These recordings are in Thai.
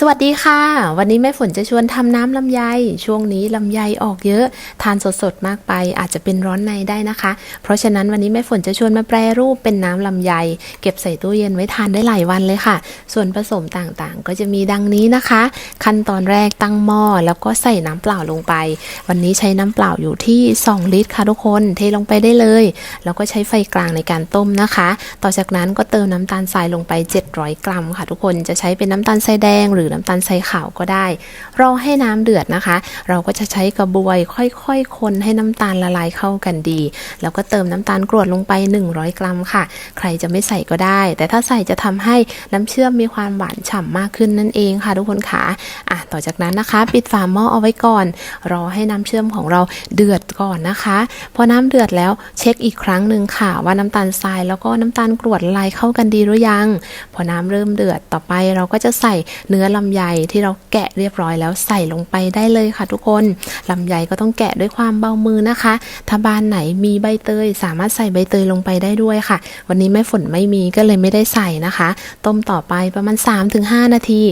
สวัสดีค่ะ วันนี้แม่ฝนจะชวนทำน้ำลำไย ช่วงนี้ลำไยออกเยอะ ทานสดๆมากไป อาจจะเป็นร้อนในได้นะคะ เพราะฉะนั้นวันนี้แม่ฝนจะชวนมาแปรรูปเป็นน้ำลำไย เก็บใส่ตู้เย็นไว้ทานได้หลายวันเลยค่ะ ส่วนผสมต่างๆ ก็จะมีดังนี้นะคะ ขั้นตอนแรกตั้งหม้อแล้วก็ใส่น้ำเปล่าลงไป วันนี้ใช้น้ำเปล่าอยู่ที่ 2 ลิตรค่ะทุกคนเทลงไปได้เลยแล้วก็ใช้ไฟกลางในการต้มนะคะ ต่อจากนั้นก็เติมน้ำตาลทรายลงไป 700 กรัมค่ะทุกคนจะใช้เป็นน้ำตาลทรายแดงหรือน้ำตาลทรายขาวก็ได้ รอให้น้ำเดือดนะคะ เราก็จะใช้กระบวยค่อยๆ คนให้น้ำตาลละลายเข้ากันดี แล้วก็เติมน้ำตาลกรวดลงไป 100 กรัมค่ะ ใครจะไม่ใส่ก็ได้ แต่ถ้าใส่จะทำให้น้ำเชื่อมมีความหวานฉ่ำมากขึ้นนั่นเองค่ะทุกคนค่ะอะต่อจากนั้นนะคะ ปิดฝาหม้อเอาไว้ก่อน รอให้น้ำเชื่อมของเราเดือดก่อนนะคะ พอน้ำเดือดแล้วเช็คอีกครั้งหนึ่งค่ะ ว่าน้ำตาลทรายแล้วก็น้ำตาลกรวดละลายเข้ากันดีหรือยัง พอน้ำเริ่มเดือดต่อไปเราก็จะใส่เนื้อลำไยที่เราแกะเรียบร้อยแล้วใส่ลงไปได้เลยค่ะทุกคนลำไยก็ต้องแกะด้วยความเบามือนะคะ ถ้าบ้านไหนมีใบเตย สามารถใส่ใบเตยลงไปได้ด้วยค่ะ วันนี้แม่ฝนไม่มีก็เลยไม่ได้ใส่นะคะ ต้มต่อไปประมาณ 3-5 นาที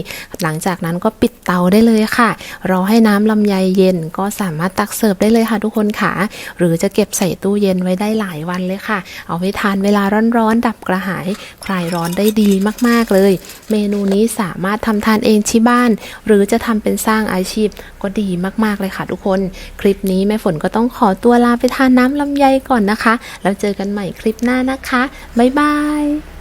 หลังจากนั้นก็ปิดเตาได้เลยค่ะ รอให้น้ำลำไยเย็นก็สามารถตักเสิร์ฟได้เลยค่ะทุกคนค่ะ หรือจะเก็บใส่ตู้เย็นไว้ได้หลายวันเลยค่ะ เอาไว้ทานเวลาร้อนๆดับกระหาย คลายร้อนได้ดีมากๆเลย เมนูนี้สามารถทำทานเองที่บ้าน หรือจะทำเป็นสร้างอาชีพก็ดีมากๆเลยค่ะทุกคน คลิปนี้แม่ฝนก็ต้องขอตัวลาไปทานน้ำลำไยก่อนนะคะ แล้วเจอกันใหม่คลิปหน้านะคะ บ๊ายบาย